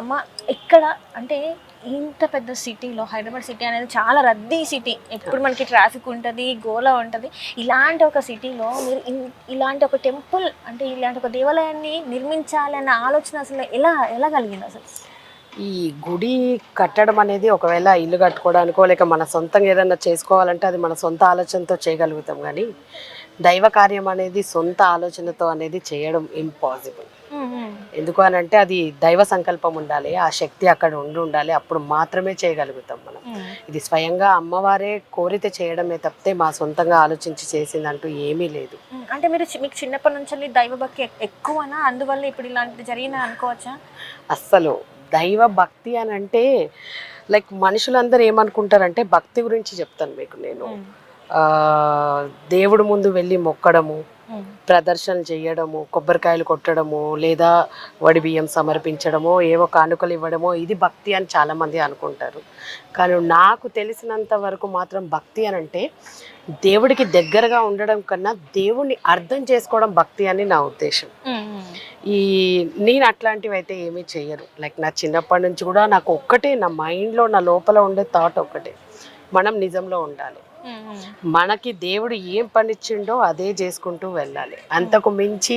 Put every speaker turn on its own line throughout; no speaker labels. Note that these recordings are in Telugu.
అమ్మ ఇక్కడ అంటే ఇంత పెద్ద సిటీలో హైదరాబాద్ సిటీ అనేది చాలా రద్దీ సిటీ. ఎప్పుడు మనకి ట్రాఫిక్ ఉంటుంది గోల ఉంటుంది. ఇలాంటి ఒక సిటీలో మీరు ఇలాంటి ఒక టెంపుల్ అంటే ఇలాంటి ఒక దేవాలయాన్ని నిర్మించాలన్న ఆలోచన అసలు ఎలా ఎలా కలిగింది అసలు?
ఈ గుడి కట్టడం అనేది ఒకవేళ ఇల్లు కట్టుకోవడానికో లేక మన సొంతంగా ఏదైనా చేసుకోవాలంటే అది మన సొంత ఆలోచనతో చేయగలుగుతాం. కానీ దైవ కార్యం అనేది సొంత ఆలోచనతో అనేది చేయడం ఇంపాసిబుల్ ఎందుకు అని అంటే అది దైవ సంకల్పం ఉండాలి ఆ శక్తి అక్కడ ఉండి ఉండాలి అప్పుడు మాత్రమే చేయగలుగుతాం మనం. ఇది స్వయంగా అమ్మవారే కోరితే చేయడమే తప్పితే మా సొంతంగా ఆలోచించి చేసిందంటూ ఏమీ లేదు.
అంటే మీరు మీకు చిన్నప్పటి నుంచి దైవభక్తి ఎక్- ఎక్కువనా? అందువల్ల ఇప్పుడు ఇలాంటిది జరిగిందని అనుకోవచ్చా?
అస్సలు దైవ భక్తి అని అంటే లైక్ మనుషులందరూ ఏమనుకుంటారంటే భక్తి గురించి చెప్తాను మీకు నేను. దేవుడి ముందు వెళ్ళి మొక్కడము ప్రదర్శనలు చేయడము కొబ్బరికాయలు కొట్టడము లేదా వడి బియ్యం సమర్పించడమో ఏవో కానుకలు ఇవ్వడమో ఇది భక్తి అని చాలామంది అనుకుంటారు. కానీ నాకు తెలిసినంత వరకు మాత్రం భక్తి అని అంటే దేవుడికి దగ్గరగా ఉండడం కన్నా దేవుణ్ణి అర్థం చేసుకోవడం భక్తి అని నా ఉద్దేశం. ఈ నేను అట్లాంటివి అయితే ఏమీ చెయ్యరు లైక్ నా చిన్నప్పటి నుంచి కూడా నాకు ఒక్కటే నా మైండ్లో నా లోపల ఉండే థాట్ ఒక్కటే. మనం నిజంలో ఉండాలి. మనకి దేవుడు ఏం పనిచ్చిండో అదే చేసుకుంటూ వెళ్ళాలి. అంతకు మించి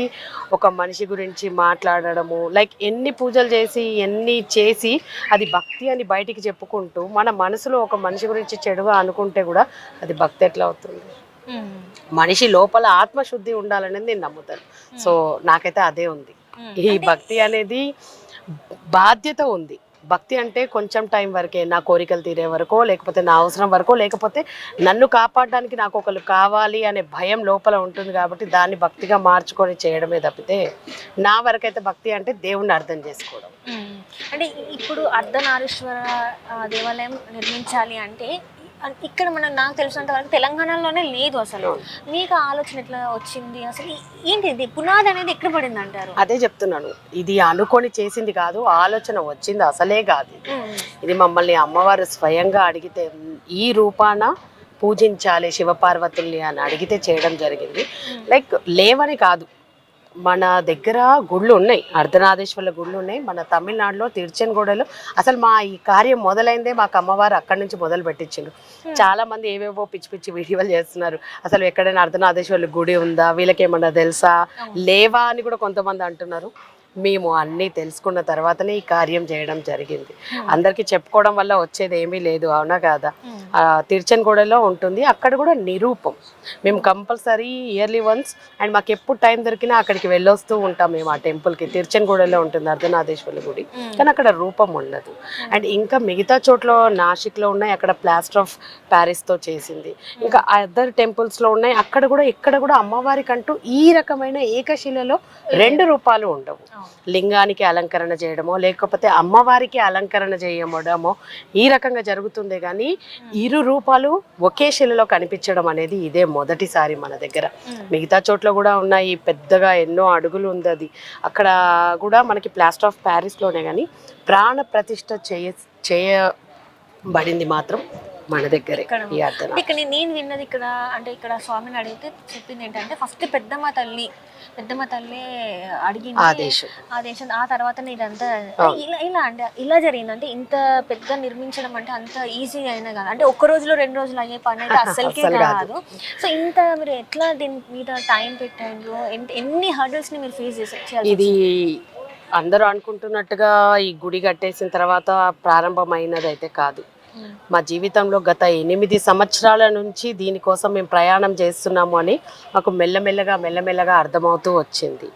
ఒక మనిషి గురించి మాట్లాడడము లైక్ ఎన్ని పూజలు చేసి ఎన్ని చేసి అది భక్తి అని బయటికి చెప్పుకుంటూ మన మనసులో ఒక మనిషి గురించి చెడుగా అనుకుంటే కూడా అది భక్తి ఎట్లా అవుతుంది? మనిషి లోపల ఆత్మశుద్ధి ఉండాలనేది నేను నమ్ముతాను. సో నాకైతే అదే ఉంది. ఈ భక్తి అనేది బాధ్యత ఉంది. భక్తి అంటే కొంచెం టైం వరకే నా కోరికలు తీరే వరకో లేకపోతే నా అవసరం వరకో లేకపోతే నన్ను కాపాడడానికి నాకు ఒకరు కావాలి అనే భయం లోపల ఉంటుంది కాబట్టి దాన్ని భక్తిగా మార్చుకొని చేయడమే తప్పితే నా వరకైతే భక్తి అంటే దేవుణ్ణి అర్థం చేసుకోవడం.
అంటే ఇప్పుడు అర్ధనారీశ్వర దేవాలయం నిర్మించాలి అంటే ఇక్కడ మనం నాకు తెలిసినంత వరకు తెలంగాణలోనే లేదు అసలు. మీకు ఆలోచన ఎట్లా వచ్చింది? అసలు ఏంటి ఇది? పునాది అనేది ఎక్కడ పడింది అంటారు?
అదే చెప్తున్నాను. ఇది అనుకొని చేసింది కాదు ఆలోచన వచ్చింది అసలే కాదు ఇది. ఇది మమ్మల్ని అమ్మవారు స్వయంగా అడిగితే ఈ రూపాన పూజించాలి శివపార్వతుల్ని అని అడిగితే చేయడం జరిగింది. లైక్ లేవని కాదు. మన దగ్గర గుళ్ళు ఉన్నాయి అర్ధనాదేశ్వర్ల గుళ్ళు ఉన్నాయి మన తమిళనాడులో తిరుచెన్గూడలో. అసలు మా ఈ కార్యం మొదలైందే మాకు అమ్మవారు అక్కడి నుంచి మొదలు పెట్టించిండ్రు చాలా మంది ఏవేవో పిచ్చి పిచ్చి వీడియోలు చేస్తున్నారు. అసలు ఎక్కడైనా అర్ధనాదేశ్వర్ల గుడి ఉందా? వీళ్ళకేమన్నా తెలుసా? లేవా అని కూడా కొంతమంది అంటున్నారు. మేము అన్నీ తెలుసుకున్న తర్వాతనే ఈ కార్యం చేయడం జరిగింది. అందరికీ చెప్పుకోవడం వల్ల వచ్చేది ఏమీ లేదు అవునా కాదా? ఆ, తిరుచెన్గూడలో ఉంటుంది అక్కడ కూడా నిరూపం. మేము కంపల్సరీ ఇయర్లీ వన్స్ అండ్ మాకు ఎప్పుడు టైం దొరికినా అక్కడికి వెళ్ళొస్తూ ఉంటాం మేము ఆ టెంపుల్కి. తిరుచెన్గూడలో ఉంటుంది అర్ధనాథేశ్వరి గుడి. కానీ అక్కడ రూపం ఉండదు. అండ్ ఇంకా మిగతా చోట్ల నాసిక్లో ఉన్నాయి అక్కడ ప్లాస్టర్ ఆఫ్ ప్యారిస్తో చేసింది. ఇంకా అదర్ టెంపుల్స్లో ఉన్నాయి అక్కడ కూడా ఎక్కడ కూడా అమ్మవారికి అంటూ ఈ రకమైన ఏకశిలలో రెండు రూపాలు ఉండవు. లింగానికి అలంకరణ చేయడమో లేకపోతే అమ్మవారికి అలంకరణ చేయడమో ఈ రకంగా జరుగుతుందే కానీ ఇరు రూపాలు ఒకే శిలలో కనిపించడం అనేది ఇదే మొదటిసారి మన దగ్గర. మిగతా చోట్ల కూడా ఉన్నాయి పెద్దగా ఎన్నో అడుగులు ఉంది అది. అక్కడ కూడా మనకి ప్లాస్టర్ ఆఫ్ ప్యారిస్లోనే కానీ ప్రాణ ప్రతిష్ఠ చేయ చేయబడింది మాత్రం. మన దగ్గరే
ఇక్కడ
ఈ
నేను విన్నది ఇక్కడ అంటే ఇక్కడ స్వామిని అడిగితే చెప్పింది ఏంటంటే ఫస్ట్ పెద్దమ్మ తల్లి పెద్దమ్మ తల్లి అడిగింది
ఆదేశం.
ఆదేశం. ఆ తర్వాత ఇదంతా ఇలా ఇలా అంటే ఇలా జరిగింది. అంటే ఇంత పెద్ద నిర్మించడం అంటే అంత ఈజీ అయినా కాదు. అంటే ఒక్క రోజులో రెండు రోజులు అయ్యే పని అయితే అస్సలకే
అస్సలు కాదు.
సో ఇంత మీరు ఎట్లా దీని మీద టైం పెట్టారు? ఎన్- ఎన్ని హర్డల్స్ని మీరు ఫేస్ చేసి
ఇది అందరూ అనుకుంటున్నట్టుగా ఈ గుడి కట్టేసిన తర్వాత ప్రారంభమైనది అయితే కాదు. మా జీవితంలో గత ఎనిమిది సంవత్సరాల నుంచి దీనికోసం మేము ప్రయాణం చేస్తున్నాము అని మాకు మెల్లమెల్లగా మెల్లమెల్లగా అర్థమవుతూ వచ్చింది.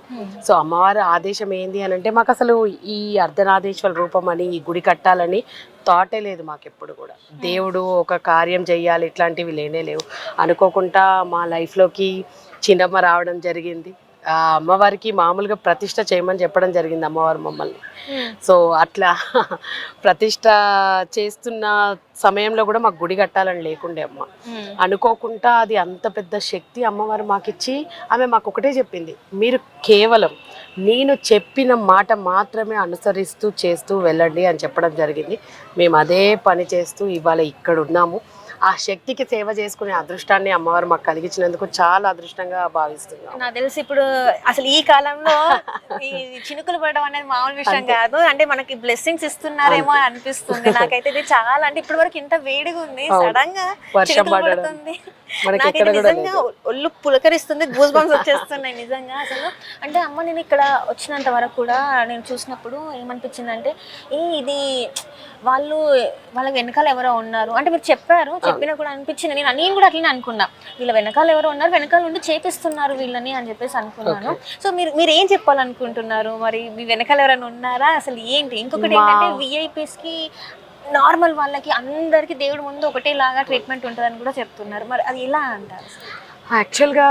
సో అమ్మవారి ఆదేశం ఏంది అని అంటే మాకు అసలు ఈ అర్ధనాదేశ్వర రూపం అని ఈ గుడి కట్టాలని థాటే లేదు మాకెప్పుడు కూడా. దేవుడు ఒక కార్యం చేయాలి ఇట్లాంటివి లేనే లేవు. అనుకోకుండా మా లైఫ్లోకి చిన్నమ్మ రావడం జరిగింది. ఆ అమ్మవారికి మామూలుగా ప్రతిష్ట చేయమని చెప్పడం జరిగింది అమ్మవారు మమ్మల్ని. సో అట్లా ప్రతిష్ట చేస్తున్న సమయంలో కూడా మాకు గుడి కట్టాలని లేకుండే అమ్మ. అనుకోకుండా అది అంత పెద్ద శక్తి అమ్మవారు మాకిచ్చి ఆమె మాకు ఒకటే చెప్పింది. మీరు కేవలం నేను చెప్పిన మాట మాత్రమే అనుసరిస్తూ చేస్తూ వెళ్ళండి అని చెప్పడం జరిగింది. మేము అదే పని చేస్తూ ఇవాళ ఇక్కడ ఉన్నాము. ఆ శక్తికి సేవ చేసుకునే అదృష్టాన్ని అమ్మవారు మాకు కలిగించినందుకు చాలా అదృష్టంగా భావిస్తున్నాం.
నాకు తెలిసి ఇప్పుడు అసలు ఈ కాలంలో ఈ చినుకులు పడడం అనేది మామూలు విషయం కాదు. అంటే మనకి బ్లెస్సింగ్స్ ఇస్తున్నారేమో అని అనిపిస్తుంది. నాకైతే ఇది చాలా అంటే ఇప్పటి వరకు ఇంత వేడిగా ఉంది. సడన్గా
వర్షం.
పడుతుంది. నాకైతే నిజంగా ఒళ్ళు పులకరిస్తుంది గూస్ బంప్స్ వచ్చేస్తున్నాయి నిజంగా అసలు. అంటే అమ్మ నేను ఇక్కడ వచ్చినంత వరకు కూడా నేను చూసినప్పుడు ఏమనిపించింది అంటే ఏ ఇది వాళ్ళు వాళ్ళ వెనకాల ఎవరో ఉన్నారు. అంటే మీరు చెప్పారు చెప్పినా కూడా అనిపించింది. నేను నేను కూడా అట్లనే అనుకున్నా. వీళ్ళ వెనకాల ఎవరో ఉన్నారు వెనకాల ఉండి చేపిస్తున్నారు వీళ్ళని అని చెప్పేసి అనుకున్నాను. సో మీరు మీరు ఏం చెప్పాలనుకుంటున్నారు? మరి మీ వెనకాల ఎవరైనా ఉన్నారా? అసలు ఏంటి? ఇంకొకటి ఏంటంటే విఐపీస్కి నార్మల్ వాళ్ళకి అందరికి దేవుడి ముందు ఒకటేలాగా ట్రీట్మెంట్ ఉంటుందని కూడా చెప్తున్నారు. మరి అది ఎలా అంటారు?
యాక్చువల్గా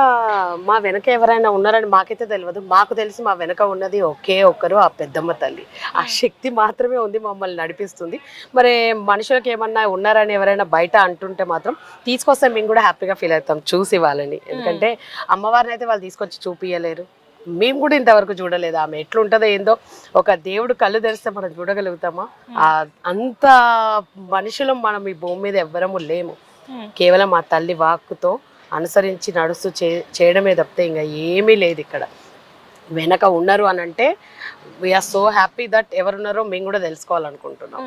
మా వెనక ఎవరైనా ఉన్నారని మాకైతే తెలియదు మాకు తెలిసి మా వెనక ఉన్నది ఒకే ఒక్కరు ఆ పెద్దమ్మ తల్లి. ఆ శక్తి మాత్రమే ఉంది మమ్మల్ని నడిపిస్తుంది. మరి మనుషులకు ఏమన్నా ఉన్నారని ఎవరైనా బయట అంటుంటే మాత్రం తీసుకొస్తే మేము కూడా హ్యాపీగా ఫీల్ అవుతాం చూసి వాళ్ళని. ఎందుకంటే అమ్మవారిని అయితే వాళ్ళు తీసుకొచ్చి చూపించలేరు మేము కూడా ఇంతవరకు చూడలేదు ఆమె. ఎట్లుంటుందో ఏందో ఒక దేవుడు కళ్ళు తెరిస్తే మనం చూడగలుగుతామా? ఆ అంత మనుషులం మనం ఈ భూమి మీద ఎవ్వరము లేము. కేవలం ఆ తల్లి వాక్కుతో అనుసరించి నడుస్తూ చేయడమే తప్పితే ఇంకా ఏమీ లేదు ఇక్కడ. వెనక ఉన్నారు అని అంటే వీఆర్ సో హ్యాపీ దట్ ఎవరున్నారో మేము కూడా తెలుసుకోవాలనుకుంటున్నాం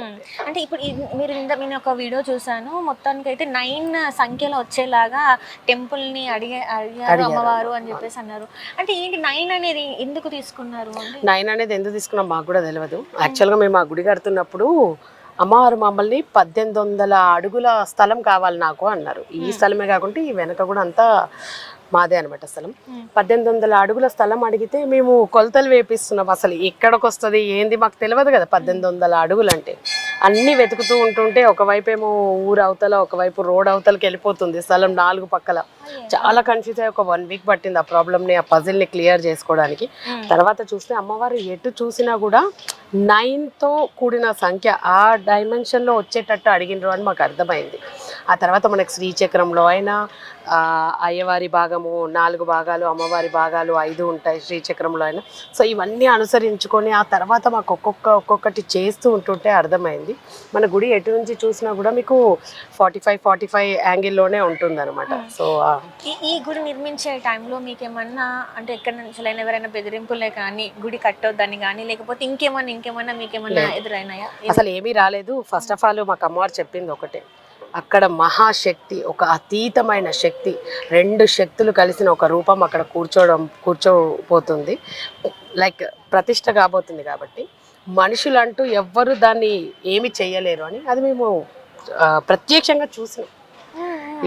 అంటే ఇప్పుడు మీరు ఇంత నేను ఒక వీడియో చూసాను మొత్తానికి అయితే నైన్ సంఖ్యలో వచ్చేలాగా టెంపుల్ని అడిగే అడిగారు అమ్మవారు అని చెప్పేసి అన్నారు. అంటే ఏంటి నైన్ అనేది ఎందుకు తీసుకున్నారు
నైన్ అనేది ఎందుకు తీసుకున్నాం మాకు కూడా తెలియదు యాక్చువల్గా మేము ఆ గుడి కడుతున్నప్పుడు అమ్మవారు మమ్మల్ని పద్దెనిమిది వందల అడుగుల స్థలం కావాలి నాకు అన్నారు. ఈ స్థలమే కాకుండా ఈ వెనక కూడా అంతా మాదే అనమాట స్థలం. పద్దెనిమిది వందల అడుగుల స్థలం అడిగితే మేము కొలతలు వేపిస్తున్నాం. అసలు ఎక్కడికి వస్తుంది ఏంది మాకు తెలియదు కదా పద్దెనిమిది వందల అడుగులు అంటే అన్నీ వెతుకుతూ ఉంటుంటే ఒకవైపు ఏమో ఊరు అవతల ఒకవైపు రోడ్ అవతలకి వెళ్ళిపోతుంది స్థలం నాలుగు పక్కల. చాలా కన్ఫ్యూజ్ అయ్యి ఒక వన్ వీక్ పట్టింది ఆ ప్రాబ్లమ్ని ఆ పజిల్ని క్లియర్ చేసుకోవడానికి. తర్వాత చూస్తే అమ్మవారు ఎటు చూసినా కూడా నైన్తో కూడిన సంఖ్య ఆ డైమెన్షన్లో వచ్చేటట్టు అడిగినరు అని మాకు అర్థమైంది. ఆ తర్వాత మనకి శ్రీచక్రంలో అయినా అయ్యవారి భాగము నాలుగు భాగాలు అమ్మవారి భాగాలు ఐదు ఉంటాయి శ్రీచక్రంలో అయినా. సో ఇవన్నీ అనుసరించుకొని ఆ తర్వాత మాకు ఒక్కొక్క ఒక్కొక్కటి చేస్తూ ఉంటుంటే అర్థమైంది. మన గుడి ఎటు నుంచి చూసినా కూడా మీకు ఫార్టీ ఫైవ్ ఫార్టీ ఫైవ్ యాంగిల్లోనే ఉంటుంది అనమాట సో
ఈ ఈ గుడి నిర్మించే టైంలో మీకు ఏమన్నా అంటే ఎక్కడి నుంచి ఎవరైనా బెదిరింపులే కానీ గుడి కట్టొద్దని కానీ లేకపోతే ఇంకేమన్నా ఇంకేమన్నా మీకేమన్నా ఎదురైనాయా?
అసలు ఏమీ రాలేదు. ఫస్ట్ ఆఫ్ ఆల్ మాకు అమ్మవారు చెప్పింది ఒకటే. అక్కడ మహాశక్తి ఒక అతీతమైన శక్తి రెండు శక్తులు కలిసిన ఒక రూపం అక్కడ కూర్చోవడం కూర్చోపోతుంది లైక్ ప్రతిష్ట కాబోతుంది కాబట్టి మనుషులంటూ ఎవ్వరు దాన్ని ఏమి చేయలేరు అని అది మేము ప్రత్యక్షంగా చూసినాం.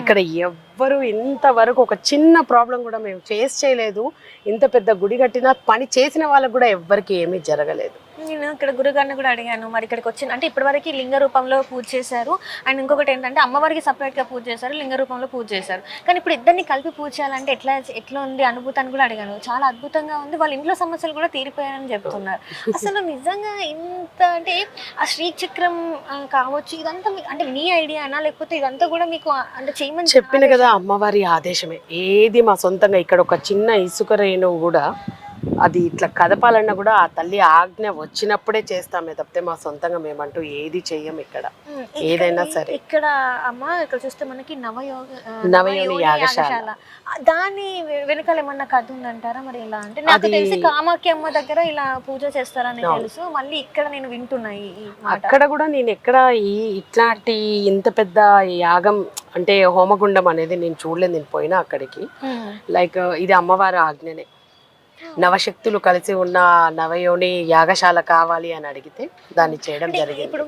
ఇక్కడ ఎవ్వరు ఇంతవరకు ఒక చిన్న ప్రాబ్లం కూడా మేము ఫేస్ చేయలేదు. ఇంత పెద్ద గుడి కట్టినా పని చేసిన వాళ్ళకు కూడా ఎవ్వరికి ఏమీ జరగలేదు.
నేను ఇక్కడ గురుగారిని కూడా అడిగాను. మరి ఇక్కడికి వచ్చిన అంటే ఇప్పటివరకు లింగ రూపంలో పూజ చేశారు. అండ్ ఇంకొకటి ఏంటంటే అమ్మవారికి separate గా పూజ చేశారు లింగ రూపంలో పూజ చేశారు. కానీ ఇప్పుడు ఇద్దరిని కలిపి పూజ చేయాలంటే ఎట్లా ఎట్లా ఉంది అనుభూతాన్ని కూడా అడిగాను. చాలా అద్భుతంగా ఉంది. వాళ్ళ ఇంట్లో సమస్యలు కూడా తీరిపోయాయని చెప్తున్నారు. అసలు నిజంగా ఇంత అంటే ఆ శ్రీచక్రం కావచ్చు ఇదంతా అంటే మీ ఐడియానా? లేకపోతే ఇదంతా కూడా మీకు అంటే చేయమని
చెప్పిన కదా అమ్మవారి ఆదేశమే. ఏది మా సొంతంగా ఇక్కడ ఒక చిన్న ఇసుక రేణువు కూడా అది ఇట్లా కదపాలన్నా కూడా ఆ తల్లి ఆజ్ఞ వచ్చినప్పుడే చేస్తామే తప్పితే మా సొంతంగా మేమంటూ ఏది చెయ్యం ఇక్కడ. ఏదైనా సరే.
ఇక్కడ అమ్మ ఇక్కడ చూస్తే మనకి నవయోగ
నవయోని యాగశాల.
దాని వెనకాల ఏమన్నా కథ ఉందంటారా? మరి ఇలా అంటే నాకు తెలిసి కామాఖ్య అమ్మ దగ్గర ఇలా పూజ చేస్తారని తెలుసు. మళ్ళీ ఇక్కడ నేను వింటున్నా ఈ ఈ మాట.
అక్కడ కూడా నేను ఎక్కడ ఈ ఇట్లాంటి ఇంత పెద్ద యాగం అంటే హోమగుండం అనేది నేను చూడలేదు నేను పోయినా అక్కడికి. లైక్ ఇది అమ్మవారి ఆజ్ఞనే. నవశక్తులు కలిసి ఉన్న నవయోని యాగశాల కావాలి అని అడిగితే దాన్ని చేయడం జరిగింది.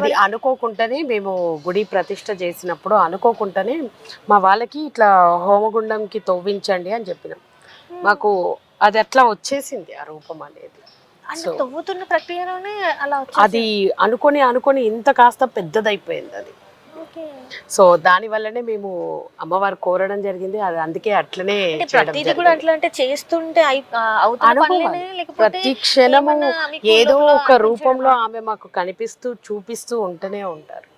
అది అనుకోకుండానే మేము గుడి ప్రతిష్ట చేసినప్పుడు అనుకోకుండానే మా వాళ్ళకి ఇట్లా హోమగుండంకి తవ్వించండి అని చెప్పినాం. మాకు అది అట్లా వచ్చేసింది ఆ రూపం అనేది.
తవ్వుతున్న ప్రక్రియలోనే అలా
అది అనుకొని అనుకొని ఇంత కాస్త పెద్దదైపోయింది అది. సో దాని వల్లనే మేము అమ్మవారు కోరడం జరిగింది అది అందుకే అట్లనే
ప్రతిదీ. కూడా అట్లా అంటే చేస్తుంటే
ప్రతి క్షణము ఏదో ఒక రూపంలో ఆమె మాకు కనిపిస్తూ చూపిస్తూ ఉంటూనే ఉంటారు.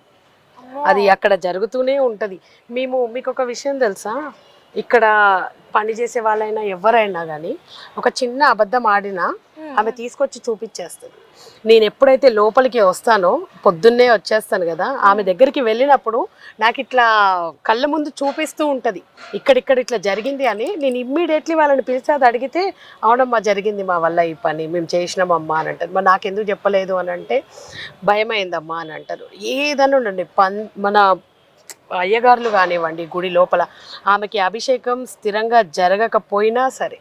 అది అక్కడ జరుగుతూనే ఉంటది మేము మీకు ఒక విషయం తెలుసా ఇక్కడ పని చేసే వాళ్ళైనా ఎవరైనా కానీ ఒక చిన్న అబద్ధం ఆడినా. ఆమె తీసుకొచ్చి చూపించేస్తుంది. నేను ఎప్పుడైతే లోపలికి వస్తానో పొద్దున్నే వచ్చేస్తాను కదా ఆమె దగ్గరికి వెళ్ళినప్పుడు నాకు ఇట్లా కళ్ళ ముందు చూపిస్తూ ఉంటుంది. ఇక్కడిక్కడ ఇట్లా జరిగింది అని నేను ఇమ్మీడియట్లీ వాళ్ళని పిలిచి అది అడిగితే అవునమ్మా జరిగింది మా వల్ల ఈ పని మేము చేసినామమ్మా అని అంటారు. మరి నాకెందుకు చెప్పలేదు అని అంటే భయమైందమ్మా అని అంటారు. ఏదన్నా ఉండండి పన్ మన అయ్యగారులు కానివ్వండి గుడి లోపల ఆమెకి అభిషేకం స్థిరంగా జరగకపోయినా సరే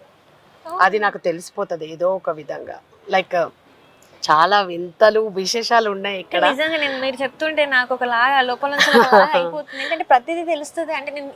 అది నాకు తెలిసిపోతుంది ఏదో ఒక విధంగా. లైక్ చాలా వింతలు విశేషాలు ఉన్నాయి ఇక్కడ.
నిజంగా నేను మీరు చెప్తుంటే నాకు ఒక లాగా లోపల నుంచి అయిపోతుంది. ఎందుకంటే ప్రతిదీ తెలుస్తుంది. అంటే నేను